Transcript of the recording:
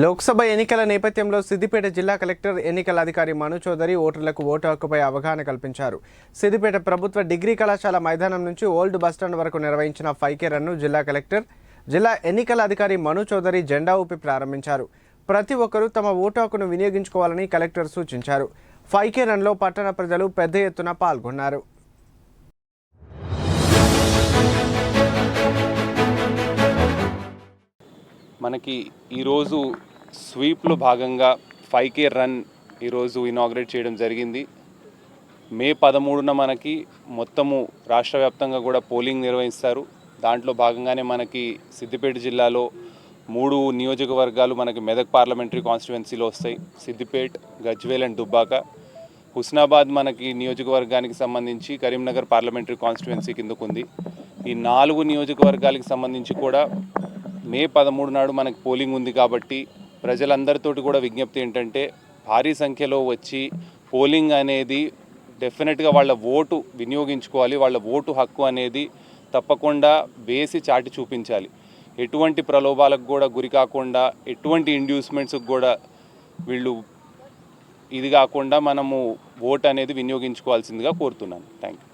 లోక్సభ ఎన్నికల నేపథ్యంలో సిద్దిపేట జిల్లా కలెక్టర్ ఎన్నికల అధికారి మను చౌదరి ఓటర్లకు ఓటు హక్కుపై అవగాహన కల్పించారు. సిద్దిపేట ప్రభుత్వ డిగ్రీ కళాశాల మైదానం నుంచి ఓల్డ్ బస్టాండ్ వరకు నిర్వహించిన ఫైకే రన్ను జిల్లా కలెక్టర్ జిల్లా ఎన్నికల అధికారి మను చౌదరి జెండా ఊపి ప్రారంభించారు. ప్రతి ఒక్కరూ తమ ఓటు హక్కును వినియోగించుకోవాలని కలెక్టర్ సూచించారు. ఫైకే రన్లో పట్టణ ప్రజలు పెద్ద ఎత్తున పాల్గొన్నారు. మనకి ఈరోజు స్వీప్లో భాగంగా ఫైవ్ కే రన్ ఈరోజు ఇనాగ్రేట్ చేయడం జరిగింది. మే పదమూడున మనకి మొత్తము రాష్ట్ర వ్యాప్తంగా కూడా పోలింగ్ నిర్వహిస్తారు. దాంట్లో భాగంగానే మనకి సిద్దిపేట జిల్లాలో మూడు నియోజకవర్గాలు మనకి మెదక్ పార్లమెంటరీ కాన్స్టిట్యువెన్సీలో వస్తాయి. సిద్దిపేట్ గజ్వేల్ అండ్ దుబ్బాక. హుస్నాబాద్ మనకి నియోజకవర్గానికి సంబంధించి కరీంనగర్ పార్లమెంటరీ కాన్స్టిట్యువెన్సీ కిందకు ఉంది ఈ నాలుగు నియోజకవర్గాలకు సంబంధించి కూడా మే పదమూడు నాడు మనకి పోలింగ్ ఉంది కాబట్టి ప్రజలందరితోటి కూడా విజ్ఞప్తి ఏంటంటే భారీ సంఖ్యలో వచ్చి పోలింగ్ అనేది డెఫినెట్గా వాళ్ళ ఓటు వినియోగించుకోవాలి వాళ్ళ ఓటు హక్కు అనేది తప్పకుండా వేసి చాటి చూపించాలి. ఎటువంటి ప్రలోభాలకు కూడా గురి కాకుండా ఎటువంటి ఇండ్యూస్మెంట్స్కి కూడా వీళ్ళు ఇది కాకుండా మనము ఓట్ అనేది వినియోగించుకోవాల్సిందిగా కోరుతున్నాను. Thank you